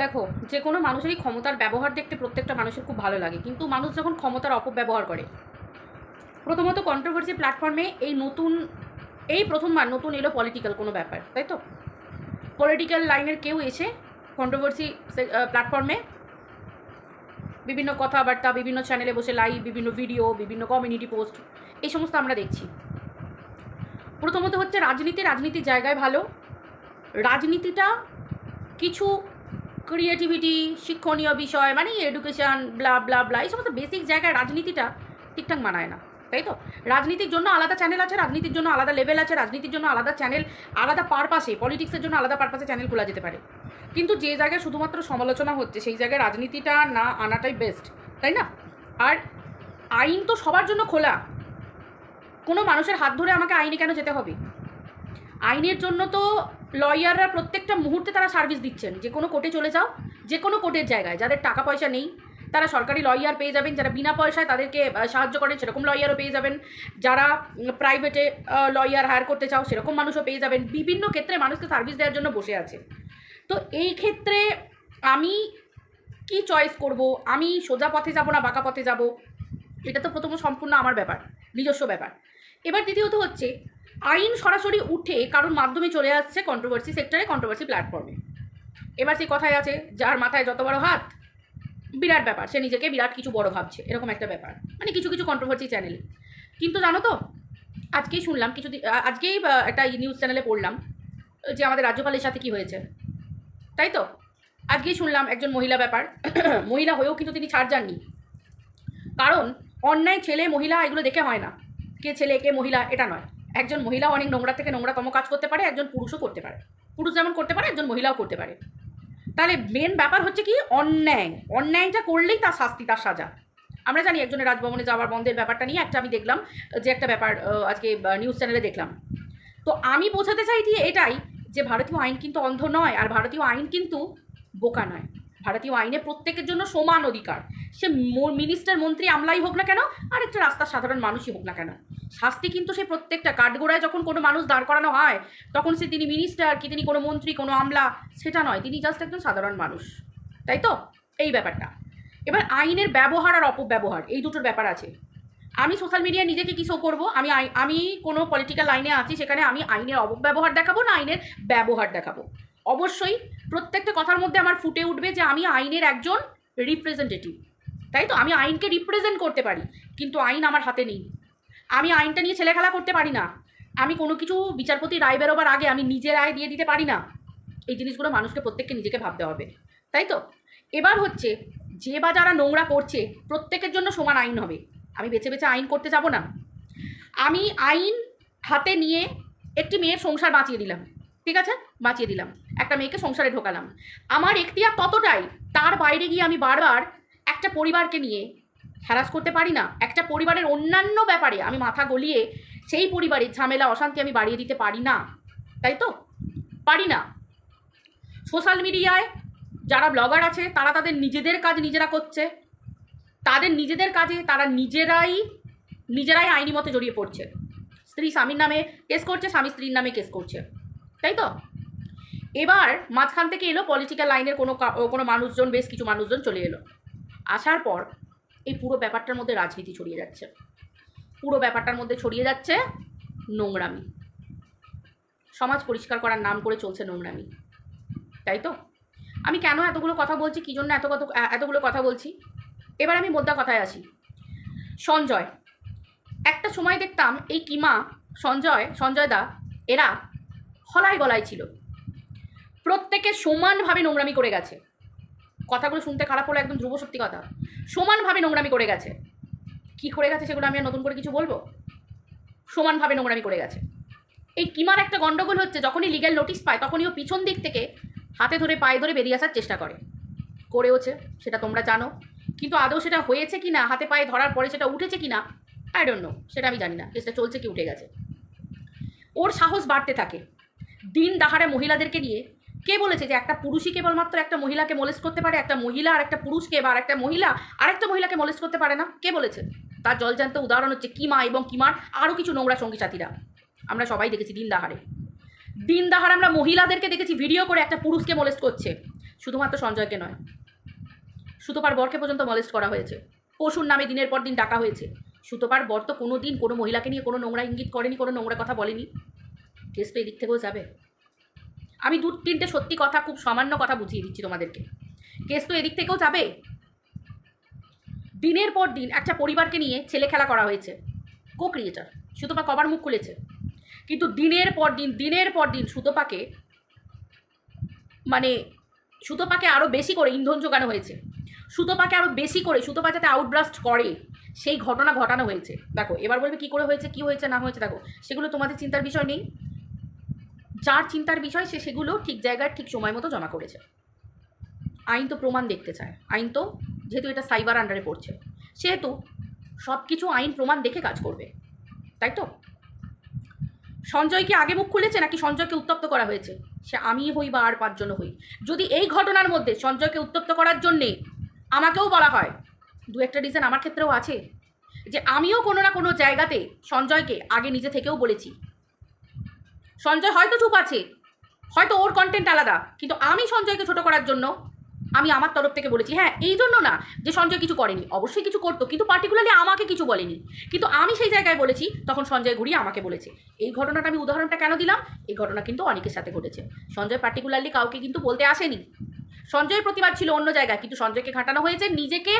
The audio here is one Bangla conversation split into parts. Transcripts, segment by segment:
দেখো, যে কোনো মানুষেরই ক্ষমতার ব্যবহার দেখতে প্রত্যেকটা মানুষের খুব ভালো লাগে। কিন্তু মানুষ যখন ক্ষমতার অপব্যবহার করে, প্রথমত কন্ট্রোভার্সি প্ল্যাটফর্মে এই নতুন, এই প্রথমবার নতুন এলো পলিটিক্যাল কোনো ব্যাপার, তাই তো? পলিটিক্যাল লাইনের কেউ এসে কন্ট্রোভার্সি প্ল্যাটফর্মে বিভিন্ন কথাবার্তা, বিভিন্ন চ্যানেলে বসে লাইভ বিভিন্ন ভিডিও বিভিন্ন কমিউনিটি পোস্ট এই সমস্ত আমরা দেখছি। প্রথমত হচ্ছে রাজনীতি রাজনীতির জায়গায় ভালো। রাজনীতিটা কিছু ক্রিয়েটিভিটি শিক্ষণীয় বিষয় মানে এডুকেশন ব্লা ব্লা ব্লা এই সমস্ত বেসিক জায়গায় রাজনীতিটা ঠিকঠাক মানায় না, তাই তো? রাজনীতির জন্য আলাদা চ্যানেল আছে, রাজনীতির জন্য আলাদা লেভেল আছে, রাজনীতির জন্য আলাদা চ্যানেল আলাদা পারপাসে পলিটিক্সের জন্য আলাদা পারপাসে চ্যানেল খোলা যেতে পারে। কিন্তু যে জায়গায় শুধুমাত্র সমালোচনা হচ্ছে, সেই জায়গায় রাজনীতিটা না আনাটাই বেস্ট তাই না? আর আইন তো সবার জন্য খোলা। কোনো মানুষের হাত ধরে আমাকে আইনে কেন যেতে হবে? আইনের জন্য তো লয়াররা প্রত্যেকটা মুহূর্তে তারা সার্ভিস দিচ্ছেন। যে কোনো কোর্টে চলে যাও, যে কোনো কোর্টের জায়গায়। যাদের টাকা পয়সা নেই, তারা সরকারি লয়ার পেয়ে যাবেন। যারা বিনা পয়সায় তাদেরকে সাহায্য করেন, সেরকম লয়ারও পেয়ে যাবেন। যারা প্রাইভেটে লয়ার হায়ার করতে চাও, সেরকম মানুষও পেয়ে যাবেন। বিভিন্ন ক্ষেত্রে মানুষকে সার্ভিস দেওয়ার জন্য বসে আছে। তো এই ক্ষেত্রে আমি কি চয়েস করব? আমি সোজা পথে যাব না বাঁকা পথে যাব? এটা তো প্রথম সম্পূর্ণ আমার ব্যাপার, নিজস্ব ব্যাপার। এবার দ্বিতীয়ত হচ্ছে আইন সরাসরি উঠে কারোর মাধ্যমে চলে আসছে কন্ট্রোভার্সি সেক্টরে কন্ট্রোভার্সি প্ল্যাটফর্মে এবার সেই কথায় আছে, যার মাথায় যত বড় হাত, বিরাট ব্যাপার, সে নিজেকে বিরাট কিছু বড় ভাবছে, এরকম একটা ব্যাপার। মানে কিছু কিছু কন্ট্রোভার্সি চ্যানেল কিন্তু জানো তো, আজকেই শুনলাম কিছু আজকেই একটা নিউজ চ্যানেলে পড়লাম, যে আমাদের রাজ্যপালের সাথে কি হয়েছে। তাই তো? আজকেই শুনলাম একজন মহিলা ব্যাপার, মহিলা হয়েও কিন্তু তিনি ছাড় যাননি। কারণ অন্যায় ছেলে মহিলা এগুলো দেখে হয় না, কে ছেলে, কে মহিলা, এটা নয়। একজন মহিলা অনেক নোংরা থেকে নোংরাতম কাজ করতে পারে, একজন পুরুষও করতে পারে। পুরুষ যেমন করতে পারে, একজন মহিলাও করতে পারে। তাহলে মেন ব্যাপার হচ্ছে কি, অন্যায়। অন্যায়টা করলেই তার শাস্তি, তার সাজা। আমরা জানি একজনের রাজভবনে যাওয়ার বন্ধের ব্যাপারটা নিয়ে একটা আমি দেখলাম, যে একটা ব্যাপার আজকে নিউজ চ্যানেলে দেখলাম। তো আমি বোঝাতে চাই যে এটাই, যে ভারতীয় আইন কিন্তু অন্ধ নয়, আর ভারতীয় আইন কিন্তু বোকা নয়। ভারতীয় আইনে প্রত্যেকের জন্য সমান অধিকার। সে মিনিস্টার মন্ত্রী আমলাই হোক না কেন আর একটা রাস্তার সাধারণ মানুষই হোক না কেন। শাস্তি কিন্তু সে প্রত্যেকটা কাঠগোড়ায় যখন কোনো মানুষ দাঁড় করানো হয়, তখন সে তিনি মিনিস্টার কি তিনি কোনো মন্ত্রী, কোনো আমলা, সেটা নয়, তিনি জাস্ট একজন সাধারণ মানুষ। তাই তো? এই ব্যাপারটা। এবার আইনের ব্যবহার আর অপব্যবহার, এই দুটোর ব্যাপার আছে। আমি সোশ্যাল মিডিয়ায় নিজেকে কি শো করব? আমি আমি কোনো পলিটিক্যাল লাইনে আছি, সেখানে আমি আইনের অপব্যবহার দেখাবো না আইনের ব্যবহার দেখাবো। অবশ্যই প্রত্যেকটা কথার মধ্যে আমার ফুটে উঠবে যে আমি আইনের একজন রিপ্রেজেন্টেটিভ তাই তো? আমি আইনকে রিপ্রেজেন্ট করতে পারি, কিন্তু আইন আমার হাতে নেই। আমি আইনটা নিয়ে ছেলেখেলা করতে পারি না। আমি কোনো কিছু বিচারপতি রায় বেরোবার আগে আমি নিজে রায় দিয়ে দিতে পারি না। এই জিনিসগুলো মানুষকে প্রত্যেককে নিজেকে ভাবতে হবে। তাই তো? এবার হচ্ছে, যে বা যারা নোংরা করছে, প্রত্যেকের জন্য সমান আইন হবে। আমি বেছে বেছে আইন করতে যাব না। আমি আইন হাতে নিয়ে একটি মেয়ের সংসার বাঁচিয়ে দিলাম। ঠিক আছে? বাঁচিয়ে দিলাম। একটা মেয়েকে সংসারে ঢোকালাম। আমার এখতিয়ার ততটাই, তার বাইরে গিয়ে আমি বারবার একটা পরিবারকে নিয়ে হ্যারাস করতে পারি না, একটা পরিবারের অন্যান্য ব্যাপারে আমি মাথা গলিয়ে সেই পরিবারের ঝামেলা, অশান্তি আমি বাড়িয়ে দিতে পারি না। তাই তো? পারি না। সোশ্যাল মিডিয়ায় যারা ব্লগার আছে, তারা তাদের নিজেদের কাজ নিজেরা করছে। তাদের নিজেদের কাজে তারা নিজেরাই নিজেরাই আইনি মতে জড়িয়ে পড়ছে। স্ত্রী স্বামীর নামে কেস করছে, স্বামী স্ত্রীর নামে কেস করছে। তাই তো? এবার মাঝখান থেকে এলো পলিটিক্যাল লাইনের কোনো কোনো মানুষজন, বেশ কিছু মানুষজন চলে এলো। আসার পর এই পুরো ব্যাপারটার মধ্যে রাজনীতি ছড়িয়ে যাচ্ছে। পুরো ব্যাপারটার মধ্যে ছড়িয়ে যাচ্ছে নোংরামি। সমাজ পরিষ্কার করার নাম করে চলছে নোংরামি। তাই তো? আমি কেন এতগুলো কথা বলছি? কী জন্য এত কত এতগুলো কথা বলছি? এবার আমি মোদ্দা কথায় আসি। সঞ্জয়। একটা সময় দেখতাম এই কিমা, সঞ্জয় সঞ্জয় দা, এরা হলায় গলায় ছিল। প্রত্যেকে সমানভাবে নোংরামি করে গেছে। কথাগুলো শুনতে খারাপ হলো, একদম ধ্রুব সত্যি কথা। সমানভাবে নোংরামি করে গেছে। কি করে গেছে সেগুলো আমি আর নতুন করে কিছু বলব? সমানভাবে নোংরামি করে গেছে। এই কিমার একটা গন্ডগোল হচ্ছে, যখনই লিগ্যাল নোটিশ পায়, তখনই ও পিছন দিক থেকে হাতে ধরে, পায়ে ধরে বেরিয়ে আসার চেষ্টা করে। করেওছে, সেটা তোমরা জানো। কিন্তু আদৌ সেটা হয়েছে কি না হাতে পায়ে ধরার পরে সেটা উঠেছে কি না আই ডোন্ট নো সেটা আমি জানি না। কেসটা চলছে কি উঠে গেছে। ওর সাহস বাড়তে থাকে। দিন দাহারে মহিলাদেরকে নিয়ে কে বলেছে যে একটা পুরুষই কেবলমাত্র একটা মহিলাকে মোলেস্ট করতে পারে? একটা মহিলা আর একটা পুরুষকে বা একটা মহিলা আরেকটা মহিলাকে মোলেস্ট করতে পারে না? কে বলেছে? তার জলজান্ত উদাহরণ হচ্ছে কিমা এবং কিমার আরও কিছু নোংরা সঙ্গী সাথীরা আমরা সবাই দেখেছি দিন দাহারে দিন দাহার আমরা মহিলাদেরকে দেখেছি ভিডিও করে একটা পুরুষকে মোলেস্ট করছে। শুধুমাত্র সঞ্জয়কে নয়। সুতোপার বরকে পর্যন্ত মলেস্ট করা হয়েছে। পশুর নামে দিনের পর দিন ডাকা হয়েছে। সুতোপার বর তো কোনো দিন কোনো মহিলাকে নিয়ে কোনো নোংরা ইঙ্গিত করেনি, কোনো নোংরা কথা বলেনি। কেস তো এদিক থেকেও যাবে। আমি দু তিনটে সত্যি কথা, খুব সামান্য কথা বুঝিয়ে দিচ্ছি তোমাদেরকে। কেস তো এদিক থেকেও যাবে। দিনের পর দিন একটা পরিবারকে নিয়ে ছেলে খেলা করা হয়েছে। কো ক্রিয়েটার সুতপা কবার মুখ খুলেছে। কিন্তু দিনের পর দিন, দিনের পর দিন সুতপাকে মানে সুতপাকে আরও বেশি করে ইন্ধন যোগানো হয়েছে। সুতপাকে আরও বেশি করে, সুতপা যাতে আউটব্রাস্ট করে, সেই ঘটনা ঘটানো হয়েছে। দেখো, এবার বলবে কী করে হয়েছে, কী হয়েছে, না হয়েছে, দেখো, সেগুলো তোমাদের চিন্তার বিষয় নেই। যার চিন্তার বিষয় সে সেগুলো ঠিক জায়গায় ঠিক সময় মতো জমা করেছে। আইন তো প্রমাণ দেখতে চায়। আইন তো যেহেতু এটা সাইবার আন্ডারে পড়ছে, সেহেতু সব কিছু আইন প্রমাণ দেখে কাজ করবে, তাই তো? সঞ্জয় কি আগে মুখ খুলেছে নাকি সঞ্জয়কে উত্তপ্ত করা হয়েছে? সে আমি হই বা আর পাঁচজন হই। যদি এই ঘটনার মধ্যে সঞ্জয়কে উত্তপ্ত করার জন্যে আমাকেও বলা হয়, দু একটা রিজন আমার ক্ষেত্রেও আছে, যে আমিও কোনো না কোনো জায়গাতে সঞ্জয়কে আগে নিজে থেকেও বলেছি সঞ্জয় হয়তো চুপ আছে, হয়তো ওর কন্টেন্ট আলাদা, কিন্তু আমি সঞ্জয়কে ছোট করার জন্য আমি আমার তরফ থেকে বলেছি হ্যাঁ এই জন্য না যে সঞ্জয় কিছু করেনি, অবশ্যই কিছু করতো, কিন্তু পার্টিকুলারলি আমাকে কিছু বলেনি। কিন্তু আমি সেই জায়গায় বলেছি, তখন সঞ্জয় ঘুরিয়ে আমাকে বলেছে, এই ঘটনাটা আমি উদাহরণটা কেন দিলাম? এই ঘটনা কিন্তু অনেকের সাথে ঘটেছে। সঞ্জয় পার্টিকুলারলি কাউকে কিন্তু বলতে আসেনি। সঞ্জয়ের প্রতিবাদ ছিল অন্য জায়গায়, কিন্তু সঞ্জয়কে খাটানো হয়েছে নিজেকে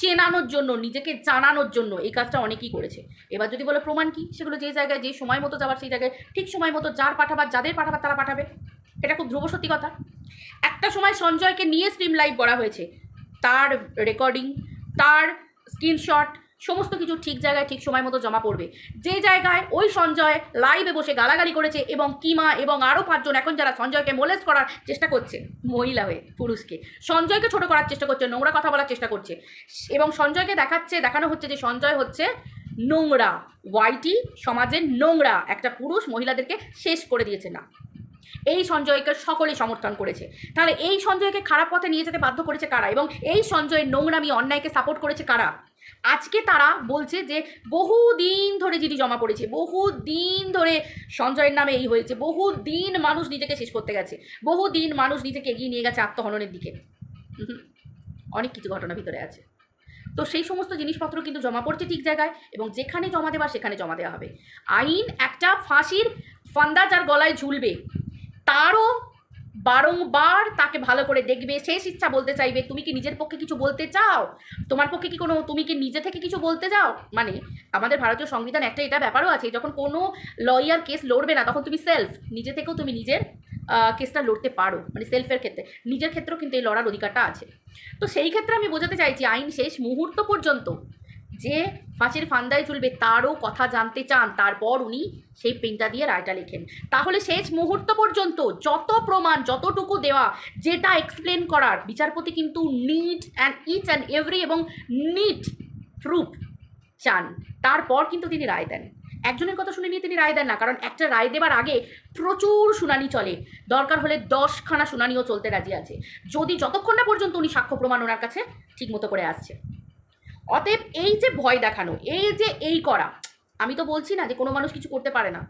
চেনানোর জন্য, নিজেকে জানানোর জন্য। এই কাজটা অনেকেই করেছে। এবার যদি বলে প্রমাণ কি? সেগুলো যে জায়গায়, যে সময় মতো যাবার, সেই জায়গায়, ঠিক সময় মতো যার পাঠাবার, যাদের পাঠাবার, তারা পাঠাবে। এটা খুব ধ্রুব সত্যি কথা। একটা সময় সঞ্জয়কে নিয়ে স্ট্রিম লাইভ করা হয়েছে। তার রেকর্ডিং তার স্ক্রিনশট সমস্ত কিছু ঠিক জায়গায় ঠিক সময় মতো জমা পড়বে। যে জায়গায় ওই সঞ্জয় লাইভে বসে গালাগালি করেছে এবং কিমা এবং আরও পাঁচজন এখন যারা সঞ্জয়কে মোলেস করার চেষ্টা করছে, মহিলা হয়ে, পুরুষকে, সঞ্জয়কে ছোট করার চেষ্টা করছে, নোংরা কথা বলার চেষ্টা করছে এবং সঞ্জয়কে দেখাচ্ছে, দেখানো হচ্ছে যে সঞ্জয় হচ্ছে নোংরা ওয়াইটি সমাজের নোংরা, একটা পুরুষ মহিলাদেরকে শেষ করে দিয়েছে না। এই সঞ্জয়কে সকলেই সমর্থন করেছে। তাহলে এই সঞ্জয়কে খারাপ পথে নিয়ে যেতে বাধ্য করেছে কারা? এবং এই সঞ্জয়ের নোংরামি অন্যায়কে সাপোর্ট করেছে কারা? আজকে তারা বলছে যে বহু দিন ধরে জিডি জমা পড়েছে বহু দিন ধরে সঞ্জয়ের নামে এই হয়েছে বহু দিন মানুষ নিজেকে শেষ করতে গেছে বহু দিন মানুষ নিজেকে এগিয়ে নিয়ে গেছে আত্মহননের দিকে। অনেক কিছু ঘটনা ভিতরে আছে। তো সেই সমস্ত জিনিসপত্র কিন্তু জমা পড়ছে ঠিক জায়গায় এবং যেখানে জমা দেওয়া সেখানে জমা দেওয়া হবে। আইন একটা ফাঁসির ফান্দা যার গলায় ঝুলবে, তারও বারংবার তাকে ভালো করে দেখবে শেষ ইচ্ছা বলতে চাইবে, তুমি কি নিজের পক্ষে কিছু বলতে চাও? তোমার পক্ষে কি কোনো, তুমি কি নিজে থেকে কিছু বলতে চাও? মানে আমাদের ভারতীয় সংবিধান একটা এটা ব্যাপারও আছে, যখন কোনো লয়ার কেস লড়বে না, তখন তুমি সেলফ নিজে থেকেও তুমি নিজের কেসটা লড়তে পারো মানে সেলফের ক্ষেত্রে। নিজের ক্ষেত্রেও কিন্তু এই লড়ার অধিকারটা আছে। তো সেই ক্ষেত্রে আমি বোঝাতে চাইছি, আইন শেষ মুহূর্ত পর্যন্ত যে ফাঁসির ফান্দায় চলবে তারও কথা জানতে চান, তারপর উনি সেই পেনটা দিয়ে রায়টা লেখেন। তাহলে শেষ মুহূর্ত পর্যন্ত যত প্রমাণ, যতটুকু দেওয়া, যেটা এক্সপ্লেন করার, বিচারপতি কিন্তু neat and each and every এবং নিট প্রুফ চান। তারপর কিন্তু তিনি রায় দেন। একজনের কথা শুনে নিয়ে তিনি রায় দেন না, কারণ একটা রায় দেবার আগে প্রচুর শুনানি চলে। দরকার হলে দশখানা শুনানিও চলতে রাজি আছে। যদি যতক্ষণ না পর্যন্ত উনি সাক্ষ্য প্রমাণ ওনার কাছে ঠিকমতো করে আসছে। অতএব এই যে ভয় দেখানো, এই যে এই করা, আমি তো বলছি না যে কোনো মানুষ কিছু করতে পারে না।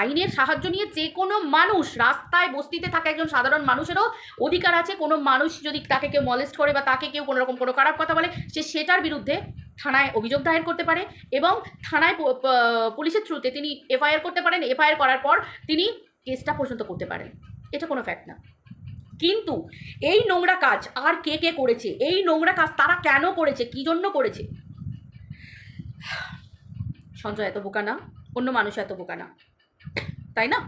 আইনের সাহায্য নিয়ে যে কোনো মানুষ রাস্তায় বস্তিতে থাকা একজন সাধারণ মানুষেরও অধিকার আছে, কোনো মানুষ যদি তাকে কেউ মলেস্ট করে বা তাকে কেউ কোনো রকম কোনো খারাপ কথা বলে, সে সেটার বিরুদ্ধে থানায় অভিযোগ দায়ের করতে পারে এবং থানায় পুলিশের থ্রুতে তিনি এফআইআর করতে পারেন। এফআইআর করার পর তিনি কেসটা পর্যন্ত করতে পারেন। এটা কোনো ফ্যাক্ট না। কিন্তু এই নোংরা কাজ আর কে কে করেছে? এই নোংরা কাজ তারা কেন করেছে? কী জন্য করেছে? সঞ্জয়, এত বোকা না? অন্য মানুষ এত বোকা না। তাই না?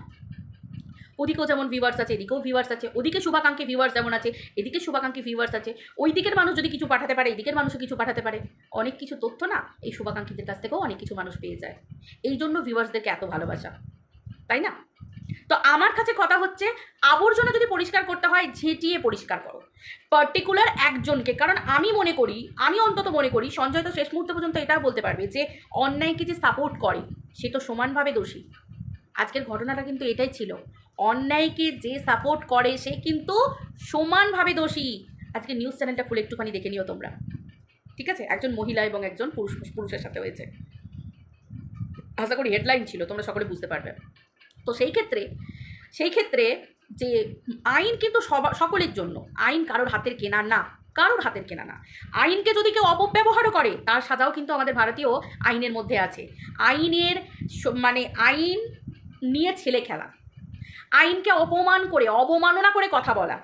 ওদিকেও যেমন ভিউয়ার্স আছে, এদিকেও ভিউয়ার্স আছে। ওদিকে শুভাকাঙ্ক্ষী ভিউয়ার্স যেমন আছে, এদিকে শুভাকাঙ্ক্ষী ভিউয়ার্স আছে। ওই দিকের মানুষ যদি কিছু পাঠাতে পারে এদিকের মানুষও কিছু পাঠাতে পারে। অনেক কিছু তথ্য না এই শুভাকাঙ্ক্ষীদের কাছ থেকেও অনেক কিছু মানুষ পেয়ে যায়। এই জন্য ভিউয়ার্সদেরকে এত ভালোবাসা। তাই না? তো আমার কাছে কথা হচ্ছে, আবর্জনা যদি পরিষ্কার করতে হয়, ঝেঁটিয়ে পরিষ্কার করো। পার্টিকুলার একজনকে, কারণ আমি মনে করি, আমি অন্তত মনে করি, সঞ্জয় তো শেষ মুহূর্ত পর্যন্ত এটাও বলতে পারবে যে, অন্যায়কে যে সাপোর্ট করে, সে তো সমানভাবে দোষী। আজকের ঘটনাটা কিন্তু এটাই ছিল। অন্যায়কে যে সাপোর্ট করে, সে কিন্তু সমানভাবে দোষী। আজকে নিউজ চ্যানেলটা খুলে একটুখানি দেখে নিও তোমরা। ঠিক আছে? একজন মহিলা এবং একজন পুরুষ পুরুষের সাথে হয়েছে। আশা করি হেডলাইন ছিল, তোমরা সকলে বুঝতে পারবে। তো সেই ক্ষেত্রে সেই ক্ষেত্রে যে আইন কিন্তু সকলের জন্য, আইন কারোর হাতের কেনা না, কারোর হাতের কেনা না। আইনকে যদি কেউ অপব্যবহারও করে, তার সাজাও কিন্তু আমাদের ভারতীয় আইনের মধ্যে আছে। আইনের মানে আইন নিয়ে ছেলে খেলা, আইনকে অপমান করে, অবমাননা করে কথা বলা,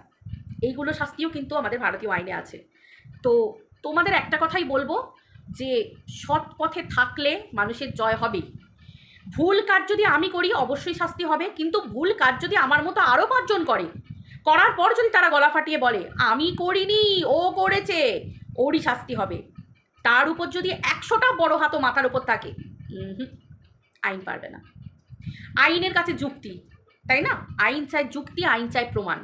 এইগুলো শাস্তিও কিন্তু আমাদের ভারতীয় আইনে আছে। তো তোমাদের একটা কথাই বলব যে সৎ পথে থাকলে মানুষের জয় হবেই। ভুল কাজ যদি আমি করি, অবশ্যই শাস্তি হবে। কিন্তু ভুল কাজ যদি আমার মতো আরও পাঁচজন করে, করার পর যদি তারা গলা ফাটিয়ে বলে, আমি করিনি, ও করেছে ওরই শাস্তি হবে। তার উপর যদি একশোটা বড় হাতও মাথার উপর থাকে আইন পারবে না। আইনের কাছে যুক্তি, তাই না? আইন চাই যুক্তি, আইন চাই প্রমাণ।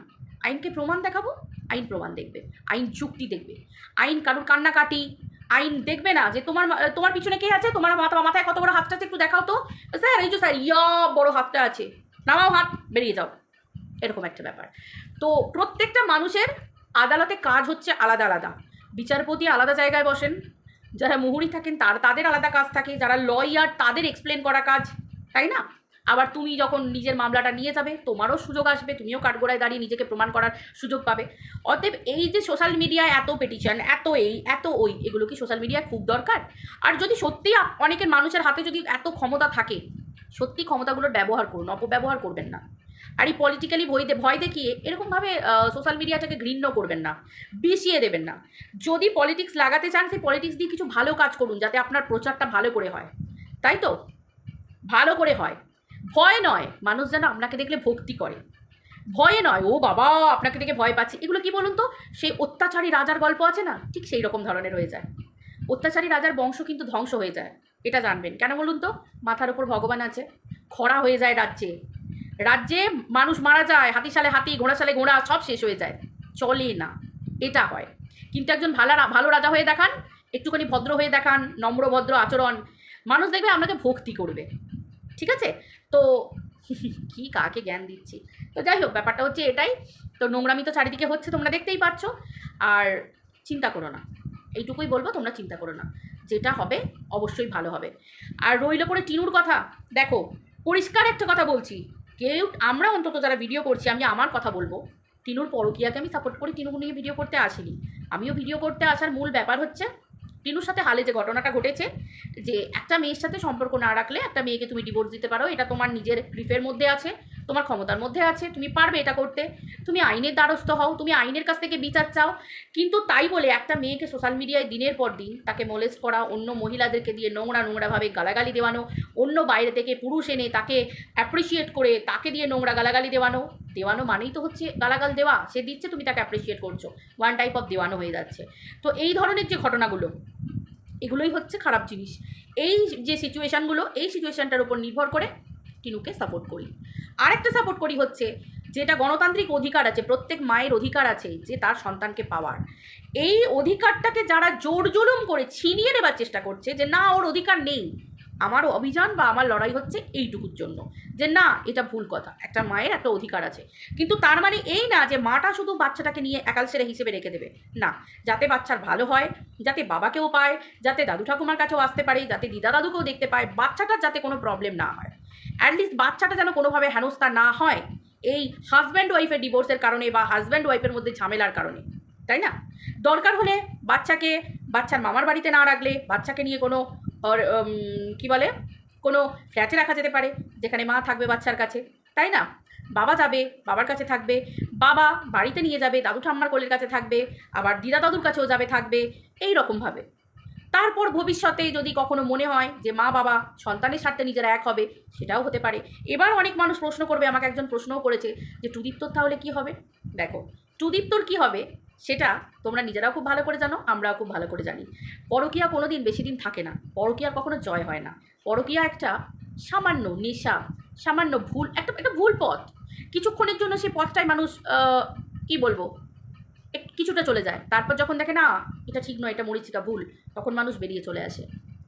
আইনকে প্রমাণ দেখাবো, আইন প্রমাণ দেখবে। আইন যুক্তি দেখবে। আইন কারুর কান্নাকাটি আইন দেখবে না যে তোমার তোমার পিছনে কে আছে? তোমার মাথা, মাথায় কত বড় হাতটা আছে একটু দেখাও তো। স্যার, এই যে স্যার, ইয়া বড় হাতটা আছে। নামাও হাত, বেরিয়ে যাও। এরকম একটা ব্যাপার। তো প্রত্যেকটা মানুষের আদালতে কাজ হচ্ছে আলাদা আলাদা। বিচারপতি আলাদা জায়গায় বসেন। যারা মুহুরি থাকেন, তার, তাদের আলাদা কাজ থাকে। যারা লয়ার, তাদের এক্সপ্লেন করা কাজ। তাই না? আবার তুমি যখন নিজের মামলাটা নিয়ে যাবে, তোমারও সুযোগ আসবে, তুমিও কাঠগোড়ায় দাঁড়িয়ে নিজেকে প্রমাণ করার সুযোগ পাবে। অতএব এই যে সোশ্যাল মিডিয়ায় এত পেটিশন এত এই, এত ওই, এগুলো কি সোশ্যাল মিডিয়ায় খুব দরকার? আর যদি সত্যি অনেকের মানুষের হাতে যদি এত ক্ষমতা থাকে সত্যি ক্ষমতাগুলোর ব্যবহার করুন, অপব্যবহার করবেন না। আর এই পলিটিক্যালি ভয় ভয় দেখিয়ে এরকমভাবে সোশ্যাল মিডিয়াটাকে ঘৃণ্য করবেন না, বিষিয়ে দেবেন না। যদি পলিটিক্স লাগাতে চান, সেই পলিটিক্স দিয়ে কিছু ভালো কাজ করুন, যাতে আপনার প্রচারটা ভালো করে হয়। তাই তো? ভালো করে হয়। ভয় নয়, মানুষ যেন আপনাকে দেখলে ভক্তি করে। ভয়ে নয়, ও বাবা, আপনাকে দেখে ভয় পাচ্ছে। এগুলো কি বলুন তো? সেই অত্যাচারী রাজার গল্প আছে না? ঠিক সেই রকম ধরনের হয়ে যায়। অত্যাচারী রাজার বংশ কিন্তু ধ্বংস হয়ে যায়, এটা জানবেন। কেন বলুন তো? মাথার উপর ভগবান আছে, খরা হয়ে যায় রাজ্যে। রাজ্যে মানুষ মারা যায়, হাতি সালে হাতি, ঘোড়া সালে ঘোড়া, সব শেষ হয়ে যায়। চলে না, এটা হয়। কিন্তু একজন ভালো ভালো রাজা হয়ে দেখান, একটুখানি ভদ্র হয়ে দেখান, নম্র, ভদ্র আচরণ, মানুষ দেখবে আপনাকে ভক্তি করবে। ঠিক আছে? তো কি কাকে জ্ঞান দিচ্ছি? তো যাই হোক, ব্যাপারটা হচ্ছে এটাই। তো নোংরামি তো চারিদিকে হচ্ছে, তোমরা দেখতেই পাচ্ছ আর চিন্তা করো না। এইটুকুই বলব, তোমরা চিন্তা করো না। যেটা হবে, অবশ্যই ভালো হবে। আর রইল পরে টিনুর কথা। দেখো, পরিষ্কার একটা কথা বলছি। কেউ, আমরা অন্তত যারা ভিডিও করছি, আমি আমার কথা বলব। টিনুর পরকিয়াকে আমি সাপোর্ট করি টিনু নিয়ে ভিডিও করতে আসিনি। আমিও ভিডিও করতে আসার মূল ব্যাপার হচ্ছে টিনুর সাথে হালে যে ঘটনাটা ঘটেছে, যে একটা মেয়ের সাথে সম্পর্ক না রাখলে একটা মেয়েকে তুমি ডিভোর্স দিতে পারো, এটা তোমার নিজের গ্রিফের মধ্যে আছে। তোমার ক্ষমতার মধ্যে আছে, তুমি পারবে এটা করতে। তুমি আইনের দ্বারস্থ হও, তুমি আইনের কাছ থেকে বিচার চাও। কিন্তু তাই বলে একটা মেয়েকে সোশ্যাল মিডিয়ায় দিনের পর দিন তাকে মোলেস্ট করা, অন্য মহিলাদেরকে দিয়ে নোংরা নোংরাভাবে গালাগালি দেওয়ানো, অন্য বাইরে থেকে পুরুষ এনে তাকে অ্যাপ্রিসিয়েট করে তাকে দিয়ে নোংরা গালাগালি দেওয়ানো দেওয়ানো মানেই তো হচ্ছে গালাগাল দেওয়া। সে দিচ্ছে, তুমি তাকে অ্যাপ্রিসিয়েট করছ। ওয়ান টাইপ অফ দেওয়ানো হয়ে যাচ্ছে। তো এই ধরনের যে ঘটনাগুলো, এগুলোই হচ্ছে খারাপ জিনিস। এই যে সিচুয়েশানগুলো এই সিচুয়েশানটার উপর নির্ভর করে টিনুকে সাপোর্ট করি। আরেকটা সাপোর্ট করি হচ্ছে, যেটা গণতান্ত্রিক অধিকার আছে, প্রত্যেক মায়ের অধিকার আছে, যে তার সন্তানকে পাওয়ার। এই অধিকারটাকে যারা জোর জুলুম করে ছিনিয়ে নেবার চেষ্টা করছে, যে না, ওর অধিকার নেই আমার অভিযান বা আমার লড়াই হচ্ছে এইটুকুর জন্য। যে না, এটা ভুল কথা। একটা মায়ের একটা অধিকার আছে। কিন্তু তার মানে এই না যে মাটা শুধু বাচ্চাটাকে নিয়ে একাল সেরে হিসেবে রেখে দেবে। না, যাতে বাচ্চার ভালো হয়, যাতে বাবাকেও পায়, যাতে দাদু ঠাকুমার কাছেও আসতে পারে, যাতে দিদা দাদুকেও দেখতে পায়, বাচ্চাটার যাতে কোনো প্রবলেম না হয়। অ্যাটলিস্ট বাচ্চাটা যেন কোনোভাবে হেনস্থা না হয় এই হাজব্যান্ড ওয়াইফের ডিভোর্সের কারণে বা হাজব্যান্ড ওয়াইফের মধ্যে ঝামেলার কারণে। তাই না? দরকার হলে বাচ্চাকে, বাচ্চার মামার বাড়িতে না রাখলে বাচ্চাকে নিয়ে কোনো উম, কি বলে কোনো ফ্ল্যাটে রাখা যেতে পারে যেখানে মা থাকবে বাচ্চার কাছে তাই না? বাবা যাবে বাবার কাছে থাকবে বাবা বাড়িতে নিয়ে যাবে দাদু ঠাম্মার কোলের কাছে থাকবে আবার দিদা দাদুর কাছেও যাবে থাকবে এই রকমভাবে। তারপর ভবিষ্যতে যদি কখনো মনে হয় যে মা বাবা সন্তানের স্বার্থে নিজেরা এক হবে সেটাও হতে পারে। এবার অনেক মানুষ প্রশ্ন করবে আমাকে একজন প্রশ্নও করেছে যে টুদীপ্তর তাহলে কি হবে? দেখো টুদীপ্তর কি হবে? সেটা তোমরা নিজেরাও খুব ভালো করে জানো, আমরাও খুব ভালো করে জানি। পরকিয়া কোনো দিন বেশি দিন থাকে না, পরকিয়ার কখনো জয় হয় না। পরকিয়া একটা সামান্য নেশা, সামান্য ভুল, একটা একটা ভুল পথ। কিছুক্ষণের জন্য সেই পথটায় মানুষ কি বলব কিছুটা চলে যায়। তারপর যখন দেখে না, এটা ঠিক নয়, এটা মরিচিকা ভুল, তখন মানুষ বেরিয়ে চলে আসে।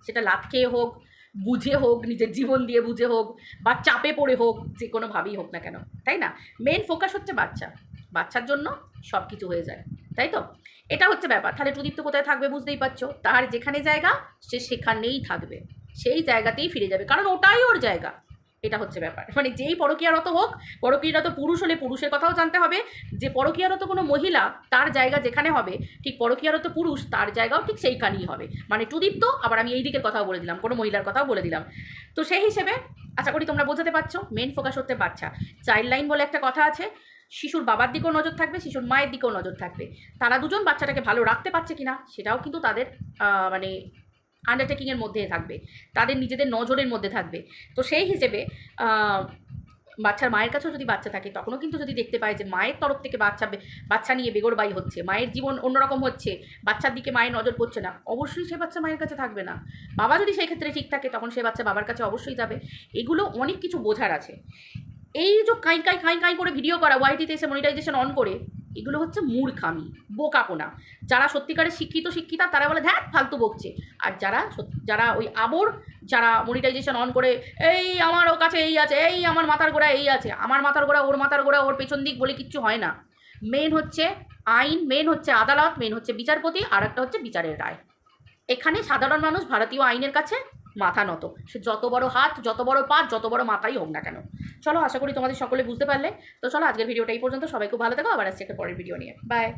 সেটা লাত খেয়ে হোক, বুঝে হোক, নিজের জীবন দিয়ে বুঝে হোক, বা চাপে পড়ে হোক, যে কোনোভাবেই হোক না কেন, তাই না? মেন ফোকাস হচ্ছে বাচ্চা। বাচ্চার জন্য সব কিছু হয়ে যায়। তাই তো এটা হচ্ছে ব্যাপার। তাহলে প্রদীপ্ত কোথায় থাকবে বুঝতেই পারছ? তার যেখানে জায়গা, সে সেখানেই থাকবে। সেই জায়গাতেই ফিরে যাবে। কারণ ওটাই ওর জায়গা। এটা হচ্ছে ব্যাপার। মানে যেই পরকীয়ারত হোক, পরকীয়ারত পুরুষ হলে পুরুষের কথাও জানতে হবে। যে পরকীয়ারত কোনো মহিলা, তার জায়গা যেখানে হবে, ঠিক পরকীয়ারত পুরুষ, তার জায়গাও ঠিক সেইখানেই হবে। মানে টুদীপ্ত আবার আমি এই দিকের কথাও বলে দিলাম, কোনো মহিলার কথাও বলে দিলাম। তো সেই হিসেবে, আশা করি তোমরা বোঝাতে পারছ মেন ফোকাস হচ্ছে বাচ্চা। চাইল্ড লাইন বলে একটা কথা আছে শিশুর বাবার দিকেও নজর থাকবে, শিশুর মায়ের দিকেও নজর থাকবে। তারা দুজন বাচ্চাটাকে ভালো রাখতে পারছে কিনা, সেটাও কিন্তু তাদের মানে আন্ডারটেকিংয়ের মধ্যে থাকবে। তাদের নিজেদের নজরের মধ্যে থাকবে। তো সেই হিসেবে বাচ্চার মায়ের কাছেও যদি বাচ্চা থাকে, তখনও কিন্তু যদি দেখতে পায় যে মায়ের তরফ থেকে বাচ্চা বাচ্চা নিয়ে বেগরবাই হচ্ছে, মায়ের জীবন অন্যরকম হচ্ছে, বাচ্চার দিকে মায়ের নজর পড়ছে না, অবশ্যই সে বাচ্চা মায়ের কাছে থাকবে না। বাবা যদি সেই ক্ষেত্রে ঠিক থাকে, তখন সে বাচ্চা বাবার কাছে অবশ্যই যাবে। এগুলো অনেক কিছু বোঝার আছে। এই যে কাই কাই কাই কাই করে ভিডিও করা ওয়াইটিতে এসে মনিটাইজেশন অন করে, এগুলো হচ্ছে মূর্খামি, বোকাপোনা। যারা সত্যিকারের শিক্ষিত, শিক্ষিতা, তারা বলে ধ্যাত ফালতু বকছে। আর যারা যারা ওই আবর, যারা মনিটাইজেশন অন করে, এই আমার ও কাছে এই আছে, এই আমার মাথার গোড়া এই আছে, আমার মাথার গোড়া ওর মাথার গোড়া ওর পেছন দিক, বলে কিচ্ছু হয় না। মেন হচ্ছে আইন মেন হচ্ছে আদালত মেন হচ্ছে বিচারপতি, আর একটা হচ্ছে বিচারের রায়। এখানে সাধারণ মানুষ, ভারতীয় আইনের কাছে মাথা নত। সে যত বড় হাত, যত বড় পা, যত বড় মাথাই হোক না কেন। চলো, আশা করি তোমাদের সকলে বুঝতে পারলে। তো চলো, আজকের ভিডিওটা এই পর্যন্ত। সবাই খুব ভালো থাকো। আবার আসছি একটা পরের ভিডিও নিয়ে। বাই